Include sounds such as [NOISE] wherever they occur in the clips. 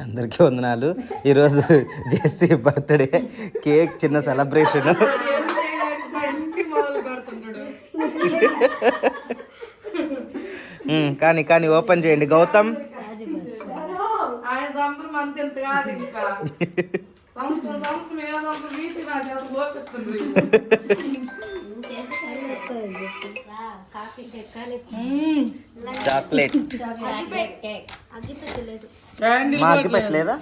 అందరికీ వందనాలు. ఈరోజు జెస్సీ బర్త్డే కేక్ చిన్న సెలబ్రేషన్ కానీ కానీ ఓపెన్ చేయండి. గౌతమ్. చాక్లెట్ చాక్లెట్ కేక్ మా అగ్గి పెట్టలేదా.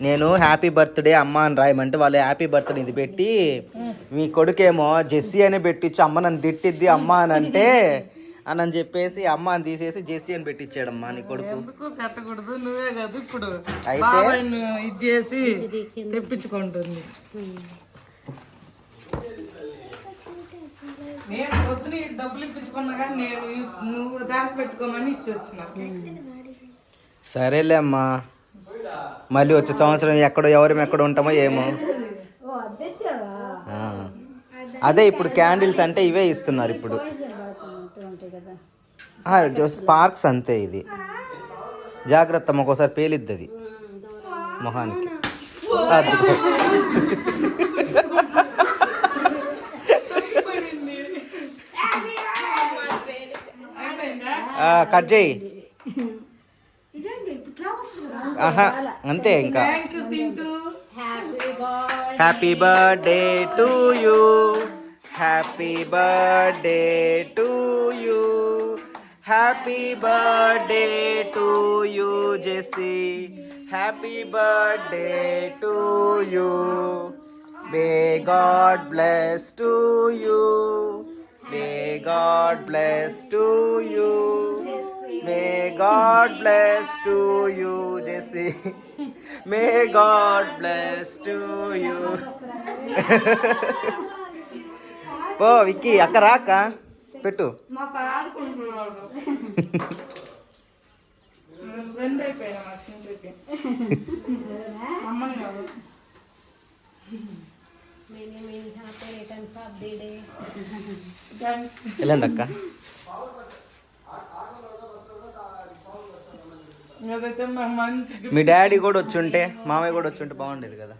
నేను హ్యాపీ బర్త్డే అమ్మ అని రాయమంటే వాళ్ళు హ్యాపీ బర్త్డే ఇది పెట్టి మీ కొడుకేమో జెస్సీ అని పెట్టించి అమ్మ నన్ను తిట్టిద్ది అమ్మ అని అంటే అని అని చెప్పేసి అమ్మ అని తీసేసి జెస్సీ అని పెట్టించాడమ్మా నీ కొడుకు. పెట్టకూడదు? నువ్వే కదా ఇప్పుడు. అయితే? ఇది చేసి తెప్పించుకుంటుంది. డబ్బులు ఇప్పించుకున్నా కానీ నేను నువ్వు దాచి పెట్టుకోమని ఇచ్చి వచ్చిన సరేలే అమ్మా. మళ్ళీ వచ్చే సంవత్సరం ఎక్కడో ఎవరం ఎక్కడ ఉంటామో ఏమో. అదే ఇప్పుడు క్యాండిల్స్ అంటే ఇవే ఇస్తున్నారు ఇప్పుడు. స్పార్క్స్ అంతే ఇది. జాగ్రత్త అమ్మ, ఒక్కోసారి పేలిద్ది అది మొహానికి. [LAUGHS] కట్ చేయి. ఆహా అంతే ఇంకా. Happy birthday happy birthday to you happy birthday to you happy birthday to you Jessie happy birthday to you may God bless to you may God bless to you may God bless to you Jessie may God bless to you పో విక్కీ అక్క రాక. పెట్టు. Friend [LAUGHS] అయిపోయినా [LAUGHS] వెళ్ళండి అక్క. మీ daddy కూడా వచ్చుంటే మామయ్య కూడా వచ్చుంటే బాగుండేది కదా.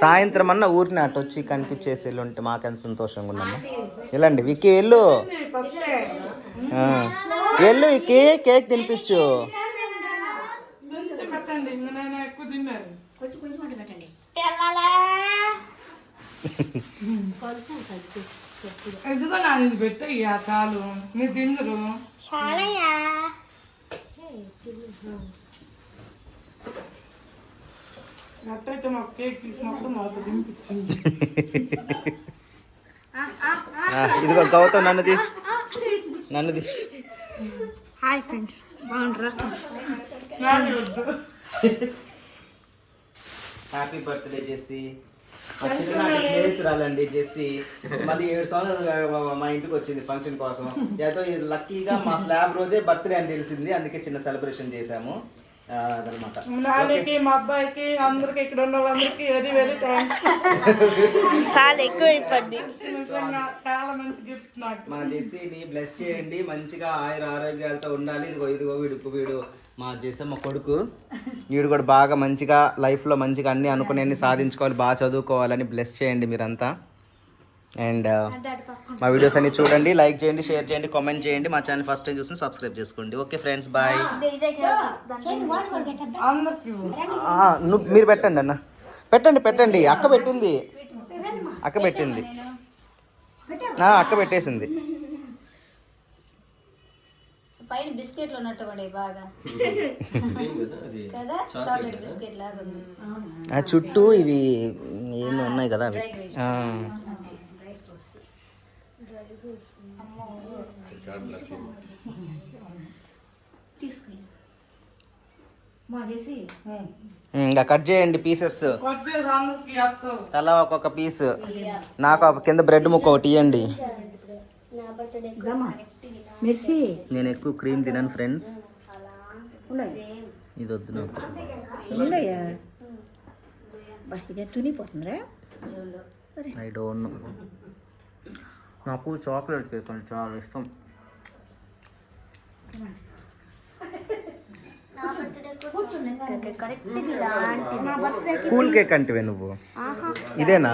సాయంత్రం అన్న ఊరిని అటు వచ్చి కనిపించేసి వెళ్ళుంటే మాకెంత సంతోషంగా ఉన్నాము వెళ్ళండి విక్కీ వెళ్ళు. వెళ్ళు విక్కీ కేక్ తినిపించు. కొంచెం కొంచెం అటు పెట్టండి కొంచెం కలిపి ఎందుకో నాకు ఇది పెట్టయ్యా చాలు. మీరు తిందరు. అట్టయితే మాకు కేక్ తీసినప్పుడు తినిపించింది. ఆ, ఇదిగో గౌతమ్ నన్నది నన్నది హాయ్ ఫ్రెండ్స్ వద్దు. Happy birthday Jessie. స్నేహితురాలండి జెస్సీ. మళ్ళీ ఏడు సంవత్సరాలు మా ఇంటికి వచ్చింది ఫంక్షన్ కోసం. ఏదో లక్కీగా మా స్లాబ్ రోజే బర్త్డే అని తెలిసింది అందుకే చిన్న సెలబ్రేషన్ చేశాము. అదనమాట. నాన్నకి మా అబ్బాయికి అందరికి ఇక్కడ ఉన్న వాళ్ళందరికీ వెరీ వెరీ థ్యాంక్స్ చాలా ఎక్కువ అయిపోద్ది నిజంగా చాలా మంచి గిఫ్ట్ నాకు. మా జెస్సీని బ్లెస్ చేయండి. మంచిగా ఆయుర ఆరోగ్యాలతో ఉండాలి. ఇదిగో ఇదిగో వీడు వీడు మా జెస్సీ మా కొడుకు. వీడు కూడా బాగా మంచిగా లైఫ్లో మంచిగా అన్ని అనుకునే సాధించుకోవాలి బాగా చదువుకోవాలని బ్లెస్ చేయండి మీరంతా. అండ్ మా వీడియోస్ అన్ని చూడండి లైక్ చేయండి షేర్ చేయండి కామెంట్ చేయండి. మా ఛానల్ ఫస్ట్ టైం చూసి సబ్స్క్రైబ్ చేసుకోండి. ఓకే ఫ్రెండ్స్ బాయ్ మీరు పెట్టండి అన్న. పెట్టండి పెట్టండి. అక్క పెట్టింది. అక్క పెట్టింది. ఆ, అక్క పెట్టేసింది. పైన బిస్కెట్లు ఉన్నట్టు కూడా బాగా. కదా? చాక్లెట్ బిస్కెట్ లాగా ఉంది. ఆ చుట్టూ ఇవి ఏందో ఉన్నాయి కదా అవి. ఉం. ఇంకా కట్ చేయండి పీసెస్ తలా ఒక్కొక్క పీస్ నాకు ఒక కింద బ్రెడ్ ముక్క ఒకటి ఇవ్వండి మిర్చి నేను ఎక్కువ క్రీమ్ తినను ఫ్రెండ్స్ ఉన్నాయి ఇది వద్దు నాకు. ఐ డోంట్ నో నాకు చాక్లెట్ కేక్ అంటే చాలా ఇష్టం. కూల్ కేక్ అంటివే నువ్వు. ఇదేనా?